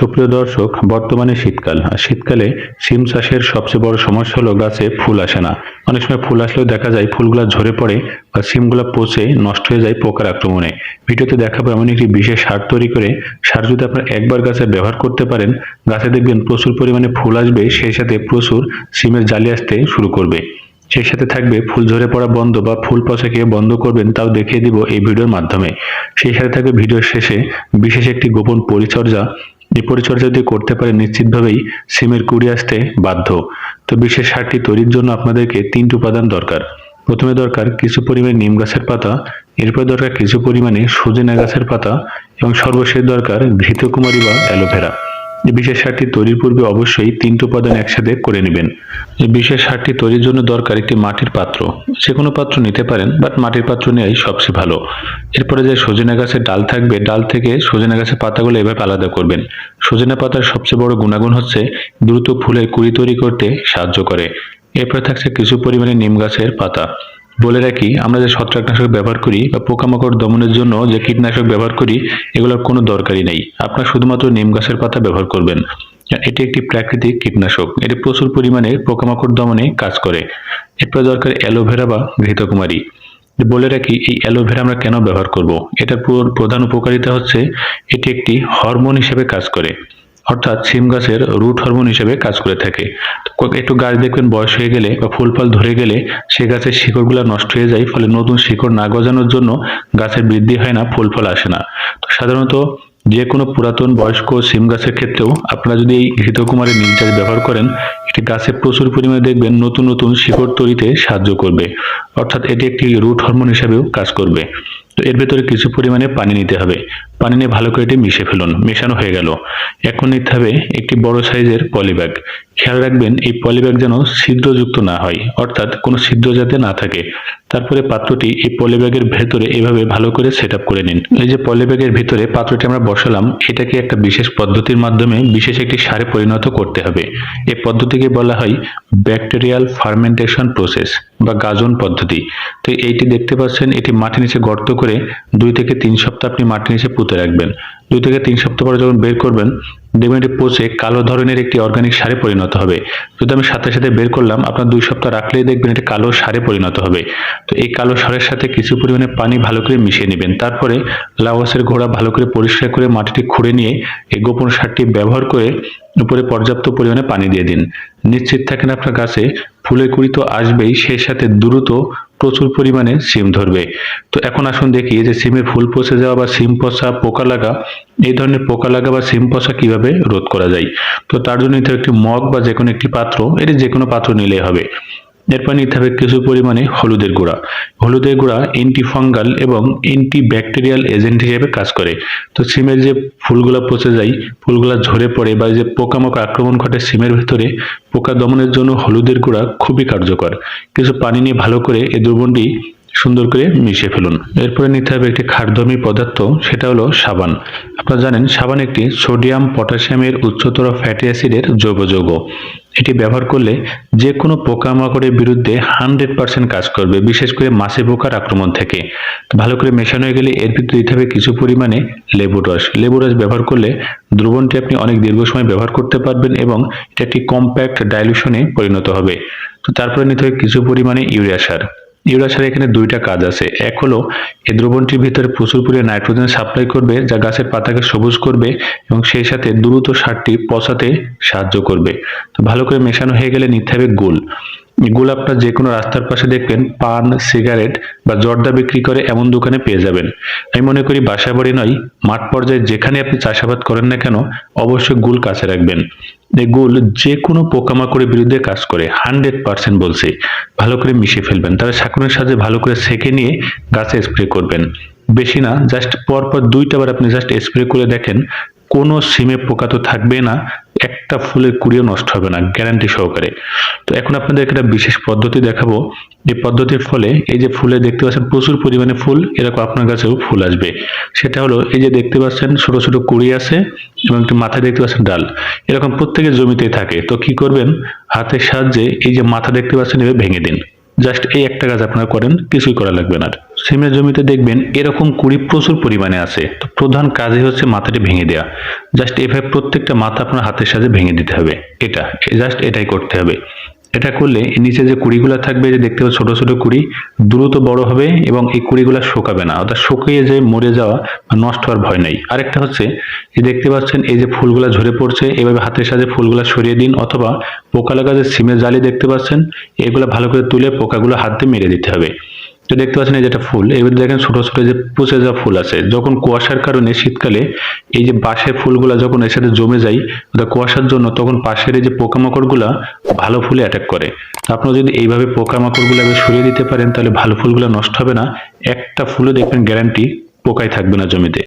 সুপ্রিয় দর্শক, বর্তমানে শীতকাল। আর শীতকালে সিম চাষের সবচেয়ে বড় সমস্যা হলো গাছে ফুল আসে না। অনেক সময় ফুল আসলেও দেখা যায় ফুলগুলো ঝরে পড়ে বা সিমগুলো পচে নষ্ট হয়ে যায় পোকার আক্রমণে। ভিডিওতে দেখাবো এমন একটি বিশেষ সার তৈরি করে। সার যদি আপনার একবার গাছে ব্যবহার করতে পারেন, গাছে দেখবেন প্রচুর পরিমাণে ফুল আসবে, সেই সাথে প্রচুর সিমের জালি আসতে শুরু করবে। সেই সাথে থাকবে ফুল ঝরে পড়া বন্ধ বা ফুল পচাকে বন্ধ করবেন, তাও দেখিয়ে দিব এই ভিডিওর মাধ্যমে। সেই সাথে থাকবে ভিডিওর শেষে বিশেষ একটি গোপন পরিচর্যা। এই পরিচর্যা যদি করতে পারে নিশ্চিতভাবেই সিমের কুড়ি আসতে বাধ্য। তো বিশেষ সারটি তৈরির জন্য আপনাদেরকে তিনটি উপাদান দরকার। প্রথমে দরকার কিছু পরিমাণে নিম গাছের পাতা, এরপর দরকার কিছু পরিমাণে সজনে গাছের পাতা এবং সর্বশেষ দরকার ঘৃতকুমারী বা অ্যালোভেরা। বিশেষ সারটি তৈরির পূর্বে অবশ্যই তিনটি উপাদান একসাথে করে নেবেন। বিশেষ সারটি তৈরির জন্য দরকার একটি মাটির পাত্র। যে কোনো পাত্র নিতে পারেন, বাট মাটির পাত্র নেওয়াই সবচেয়ে ভালো। এরপরে যে সজনে গাছের ডাল থাকবে, ডাল থেকে সজনে গাছের পাতাগুলো এভাবে আলাদা করবেন। সজনে পাতার সবচেয়ে বড় গুণাগুণ হচ্ছে দ্রুত ফুলের কুড়ি তৈরি করতে সাহায্য করে। এরপরে থাকছে কিছু পরিমাণে নিম গাছের পাতা। বলে রাখি, আমরা যে ছত্রাকনাশক ব্যবহার করি বা পোকামাকড় দমনের জন্য যে কীটনাশক ব্যবহার করি, এগুলোর কোনো দরকারই নেই। আপনার শুধুমাত্র নিম গাছের পাতা ব্যবহার করবেন। এটি একটি প্রাকৃতিক কীটনাশক। এটি প্রচুর পরিমাণে পোকামাকড় দমনে কাজ করে। এরপর দরকার অ্যালোভেরা বা ঘৃতকুমারী। বলে রাখি, এই অ্যালোভেরা আমরা কেন ব্যবহার করব? এটার প্রধান উপকারিতা হচ্ছে, এটি একটি হরমোন হিসেবে কাজ করে। অর্থাৎ সিম গাছের রুট হরমোন হিসেবে কাজ করে থাকে। একটু গাছ দেখবেন বয়স হয়ে গেলে বা ফুল ফল ধরে গেলে সে গাছের শিকড়গুলো নষ্ট হয়ে যায়, ফলে নতুন শিকড় না গজানোর জন্য গাছের বৃদ্ধি হয় না, ফুল ফল আসে না। তো সাধারণত যে কোনো পুরাতন বয়স্ক সিম গাছের ক্ষেত্রেও আপনারা যদি এই ঘৃতকুমারের চাষ ব্যবহার করেন, এটি গাছে প্রচুর পরিমাণে দেখবেন নতুন নতুন শিকড় তৈরিতে সাহায্য করবে। অর্থাৎ এটি একটি রুট হরমোন হিসেবেও কাজ করবে। তো এর ভেতরে কিছু পরিমাণে পানি নিতে হবে। পানি নিয়ে ভালো করে এটি মিশে ফেলুন। মেশানো হয়ে গেল। এখন নিতে হবে একটি বড় সাইজের পলিব্যাগ খেয়াল রাখবেন, এই পলিব্যাগ যেন ছিদ্রযুক্ত না হয়, অর্থাৎ কোনো ছিদ্র যাতে না থাকে। তারপরে পাত্রটি এই পলিব্যাগের ভেতরে এভাবে ভালো করে সেট করে নিন। এই যে পলিব্যাগের ভিতরে পাত্রটি আমরা বসালাম, এটাকে একটা বিশেষ পদ্ধতির মাধ্যমে বিশেষ একটি সারে পরিণত করতে হবে। এই পদ্ধতিকে বলা হয় ব্যাকটেরিয়াল ফার্মেন্টেশন প্রসেস বা গাজন পদ্ধতি। তো এইটি দেখতে পাচ্ছেন, এটি মাটির নিচে গর্ত করে দুই থেকে তিন সপ্তাহ আপনি মাটির নিচে পুঁতে রাখবেন। দুই থেকে তিন সপ্তাহ পরে যখন বের করবেন, দেখবেন এটি পচে কালো ধরনের একটি অর্গানিক সারে পরিণত হবে। যদি আমি সাথে সাথে বের করলাম, আপনার দুই সপ্তাহ রাখলেই দেখবেন এটি কালো সারে পরিণত হবে। তো এই কালো সারের সাথে কিছু পরিমাণে পানি ভালো করে মিশিয়ে নেবেন। তারপরে লাউসের ঘোড়া ভালো করে পরিষ্কার করে মাটিটি খুঁড়ে নিয়ে এই গোপন সারটি ব্যবহার করে উপরে পর্যাপ্ত পরিমাণে পানি দিয়ে দিন। নিশ্চিত থাকেন আপনার গাছে ফুলের কুড়ি তো আসবেই সেই সাথে দ্রুত প্রচুর পরিমাণে সিম ধরবে। তো এখন আসুন দেখি যে সিমে ফুল পচে যাওয়া বা সিম পচা, পোকা লাগা, এই ধরনের পোকা লাগা বা সিম পচা কীভাবে রোধ করা যায়? তো তার জন্য একটি মগ বা যে কোনো একটি পাত্র, এটি যে কোনো পাত্র নিলে হবে। এরপর নিতে হবে কিছু পরিমাণে হলুদের গুঁড়া। হলুদের গুঁড়া এন্টি ফাঙ্গাল এবং এন্টি ব্যাকটেরিয়াল এজেন্ট হিসেবে কাজ করে। তো সিমের যে ফুলগুলা পচে যায়, ফুলগুলা ঝরে পড়ে বা যে পোকামাকড় আক্রমণ ঘটে সিমের ভেতরে, পোকা দমনের জন্য হলুদের গুঁড়া খুবই কার্যকর। কিছু পানি নিয়ে ভালো করে এই দ্রবণটি সুন্দর করে মিশিয়ে ফেলুন। এরপরে নিতে হবে একটি খাদ্যধর্মী পদার্থ, সেটা হলো সাবান। আপনারা জানেন, সাবান একটি সোডিয়াম পটাশিয়ামের উচ্চতর ফ্যাটি অ্যাসিডের জৈব যৌগ এটি ব্যবহার করলে যে কোনো পোকামাকড়ের বিরুদ্ধে হান্ড্রেড পার্সেন্ট কাজ করবে, বিশেষ করে মাছে পোকার আক্রমণ থেকে। ভালো করে মেশানো হয়ে গেলে এর ভিতরে দিতে হবে কিছু পরিমাণে লেবু রস। লেবু রস ব্যবহার করলে দ্রবণটি আপনি অনেক দীর্ঘ সময় ব্যবহার করতে পারবেন এবং এটা একটি কম্প্যাক্ট ডাইলিউশনে পরিণত হবে। তো তারপরে নিতে হবে কিছু পরিমাণে ইউরিয়া সার। ইউরিয়া সারে এখানে দুইটা কাজ আছে। এক হলো, এই দ্রবণটির ভিতরে প্রচুর পরিমাণে নাইট্রোজেন সাপ্লাই করবে, যা গাছের পাতাকে সবুজ করবে এবং সেই সাথে দ্রুত সারটি পচাতে সাহায্য করবে। তো ভালো করে মেশানো হয়ে গেলে নিতে হবে গুল। গুল আপনার যে কোনো রাস্তার পাশে দেখবেন পান, সিগারেট বা জর্দা বিক্রি করে এমন দোকানে পেয়ে যাবেন। আমি মনে করি বাসা বাড়ি নয়, মাঠ পর্যায়ে যেখানে আপনি চাষাবাদ করেন না কেন, অবশ্যই গুল কাছে রাখবেন। এই গুল যে কোনো পোকামাকড়ের বিরুদ্ধে কাজ করে, হান্ড্রেড পার্সেন্ট বলছি। ভালো করে মিশিয়ে ফেলবেন, তারা শাকুনের সাথে ভালো করে সেকে নিয়ে গাছে স্প্রে করবেন। বেশি না, জাস্ট পরপর দুইটা বার আপনি জাস্ট স্প্রে করে দেখেন, কোনো সিমে পোকা তো থাকবে না একটা ফুলের কুড়িও নষ্ট হবে না গ্যারান্টি সহকারে। তো এখন আপনাদের একটা বিশেষ পদ্ধতি দেখাবো। এই পদ্ধতির ফলে এই যে ফুলে দেখতে পাচ্ছেন, প্রচুর পরিমাণে ফুল, এরকম আপনার কাছেও ফুল আসবে। সেটা হলো, এই যে দেখতে পাচ্ছেন, ছোট ছোট কুড়ি আছে এবং একটি মাথায় দেখতে পাচ্ছেন ডাল। এরকম প্রত্যেকের জমিতেই থাকে। তো কি করবেন? হাতের সাহায্যে এই যে মাথা দেখতে পাচ্ছেন, এভাবে ভেঙে দিন। জাস্ট এই একটা কাজ আপনারা করেন, কিছুই করা লাগবে না সিমের জমিতে দেখবেন এরকম কুড়ি প্রচুর পরিমাণে আছে। তো প্রধান কাজই হচ্ছে মাথাটি ভেঙে দেওয়া জাস্ট এভাবে প্রত্যেকটা মাথা আপনার হাতের সাথে ভেঙে দিতে হবে। এটা জাস্ট এটাই করতে হবে। এটা করলে নিচে যে কুড়িগুলো থাকবে যে দেখতে পাচ্ছ ছোট ছোট কুড়ি, দ্রুত বড় হবে এবং এই কুড়িগুলো শোকাবে না। অর্থাৎ শুকিয়ে যে মরে যাওয়া বা নষ্ট হওয়ার ভয় নেই। আরেকটা হচ্ছে, এই দেখতে পাচ্ছেন, এই যে ফুলগুলো ঝরে পড়ছে, এভাবে হাতের সাথে ফুলগুলো সরিয়ে দিন অথবা পোকা লাগা যে সিমের জালি দেখতে পাচ্ছেন, এগুলো ভালো করে তুলে পোকাগুলো হাত দিয়ে মেরে দিতে হবে। তো দেখতে পাচ্ছেন এই যেটা ফুল, এবার দেখেন ছোট ছোট যে পচে যাওয়া ফুল আছে, যখন কুয়াশার কারণে শীতকালে এই যে বাঁশের ফুলগুলা যখন এর সাথে জমে যায়, ওটা কুয়াশার জন্য তখন পাশের এই যে পোকামাকড়গুলা ভালো ফুলে অ্যাটাক করে। আপনারা যদি এইভাবে পোকামাকড়গুলো সরিয়ে দিতে পারেন, তাহলে ভালো ফুলগুলো নষ্ট হবে না। একটা ফুলও দেখবেন গ্যারান্টি পোকায় থাকবে না জমিতে।